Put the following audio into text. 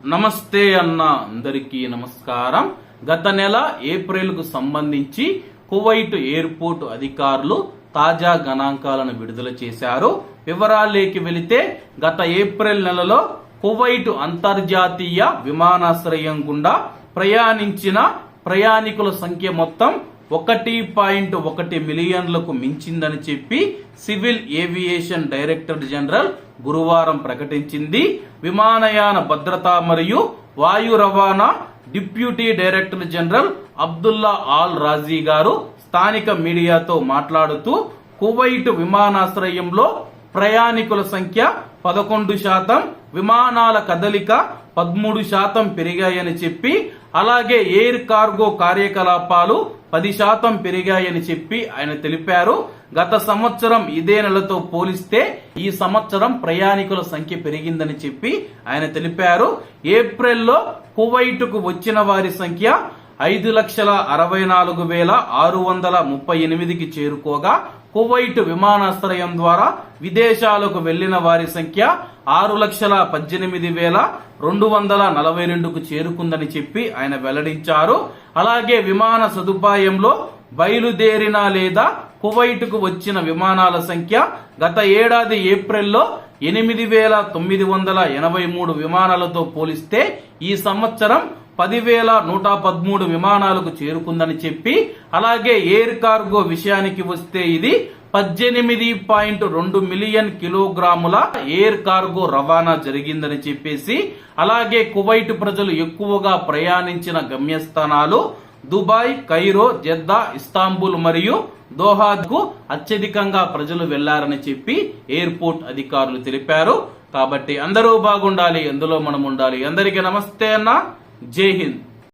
నమస్తే అన్న అందరికీ నమస్కారం. గత నెల ఏప్రిల్కు సంబంధించి కువైట్ ఎయిర్పోర్ట్ అధికారులు తాజా గణాంకాలను విడుదల చేశారు. వివరాల్లోకి వెళితే గత ఏప్రిల్ నెలలో కువైట్ అంతర్జాతీయ విమానాశ్రయం గుండా ప్రయాణించిన ప్రయాణికుల సంఖ్య మొత్తం ఒకటి పాయింట్ ఒకటి మిలియన్లకు మించిందని చెప్పి సివిల్ ఏవియేషన్ డైరెక్టర్ జనరల్ గురువారం ప్రకటించింది. విమానయాన భద్రత మరియు వాయు రవాణా deputy director general Abdullah Al Rajhi గారు స్థానిక మీడియాతో మాట్లాడుతూ కువైట్ విమానాశ్రయంలో ప్రయాణికుల సంఖ్య పదకొండు శాతం విమానాల కదలిక పదమూడు శాతం పెరిగాయని చెప్పి అలాగే ఎయిర్ కార్గో కార్యకలాపాలు పది శాతం పెరిగాయని చెప్పి ఆయన తెలిపారు. గత సంవత్సరం ఇదే నెలతో పోలిస్తే ఈ సంవత్సరం ప్రయాణికుల సంఖ్య పెరిగిందని చెప్పి ఆయన తెలిపారు. ఏప్రిల్లో కువైటుకు వచ్చిన వారి సంఖ్య ఐదు లక్షల అరవై నాలుగు వేల ఆరు వందల ముప్పై ఎనిమిదికి చేరుకోగా కువైట్ విమానాశ్రయం ద్వారా విదేశాలకు వెళ్ళిన వారి సంఖ్య ఆరు లక్షల పద్దెనిమిది వేల రెండు వందల నలభై రెండుకు చేరుకుందని చెప్పి ఆయన వెల్లడించారు. అలాగే విమాన సదుపాయంలో బయలుదేరిన లేదా కువైట్కు వచ్చిన విమానాల సంఖ్య గత ఏడాది ఏప్రిల్లో ఎనిమిది వేల తొమ్మిది వందల ఎనభై మూడు విమానాలతో పోలిస్తే ఈ సంవత్సరం పదివేల నూట పదమూడు విమానాలకు చేరుకుందని చెప్పి అలాగే ఎయిర్ కార్గో విషయానికి వస్తే ఇది పద్దెనిమిది పాయింట్ రెండు మిలియన్ కిలోగ్రాముల ఎయిర్ కార్గో రవాణా జరిగిందని చెప్పేసి అలాగే కువైట్ ప్రజలు ఎక్కువగా ప్రయాణించిన గమ్యస్థానాలు దుబాయ్ కైరో జెద్దా ఇస్తాంబుల్ మరియు దోహాకు అత్యధికంగా ప్రజలు వెళ్ళారని చెప్పి ఎయిర్పోర్ట్ అధికారులు తెలిపారు. కాబట్టి అందరూ బాగుండాలి ఎందులో మనం ఉండాలి. అందరికీ నమస్తే అన్న. జై హింద్.